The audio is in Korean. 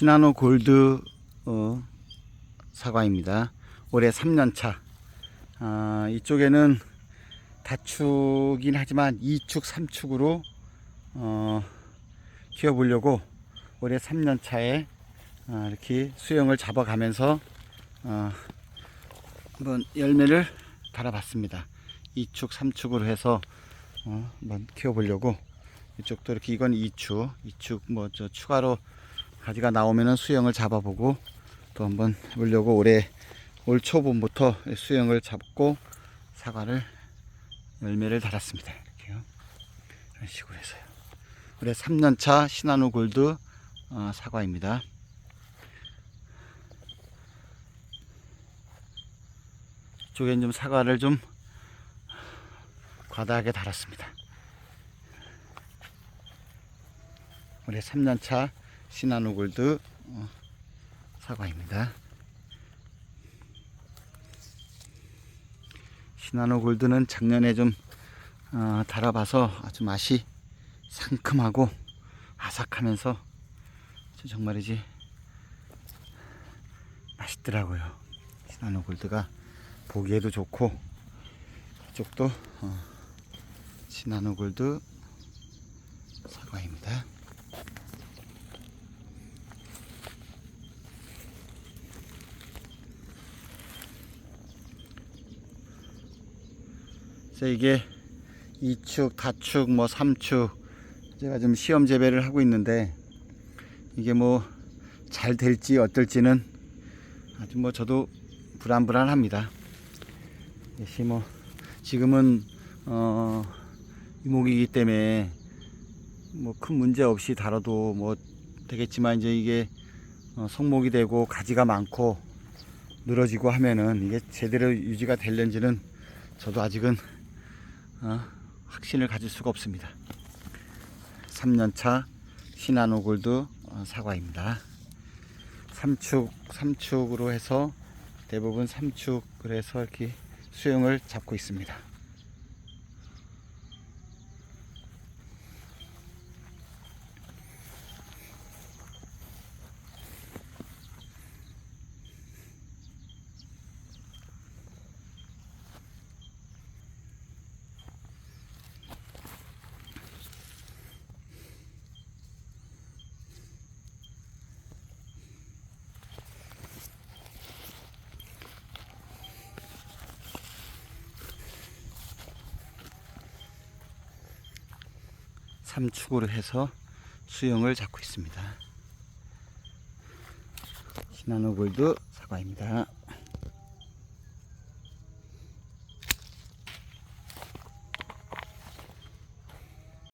시나노 골드 어, 사과입니다. 올해 3년차. 아, 이쪽에는 다축이긴 하지만 2축, 3축으로 어, 키워보려고 올해 3년차에 아, 이렇게 수영을 잡아가면서 어, 한번 열매를 달아봤습니다. 2축, 3축으로 해서 어, 한번 키워보려고 이쪽도 이렇게 이건 2축, 2축 뭐 저 추가로 가지가 나오면은 수영을 잡아보고 또 한번 해보려고 올해 올 초봄부터 수영을 잡고 사과를 열매를 달았습니다. 이렇게요. 이런 식으로 해서요. 올해 3년차 시나노 골드 어, 사과입니다. 이쪽엔 좀 사과를 좀 과다하게 달았습니다. 올해 3년차 시나노 골드 어, 사과입니다. 시나노 골드는 작년에 좀 어, 달아봐서 아주 맛이 상큼하고 아삭하면서 정말이지 맛있더라고요. 시나노 골드가 보기에도 좋고 이쪽도 어, 시나노 골드 사과입니다. 그래서 이게 2축, 다축, 뭐 3축 제가 좀 시험 재배를 하고 있는데 이게 뭐 잘 될지 어떨지는 아주 뭐 저도 불안불안합니다. 역시 뭐 지금은 어 이목이기 때문에 뭐 큰 문제 없이 다뤄도 뭐 되겠지만 이제 이게 어, 성목이 되고 가지가 많고 늘어지고 하면은 이게 제대로 유지가 될는지는 저도 아직은 어, 확신을 가질 수가 없습니다. 3년차 시나노 골드 어, 사과입니다. 3축, 3축으로 해서 대부분 3축을 해서 이렇게 수영을 잡고 있습니다. 삼축으로 해서 수영을 잡고 있습니다. 시나노 골드 사과입니다.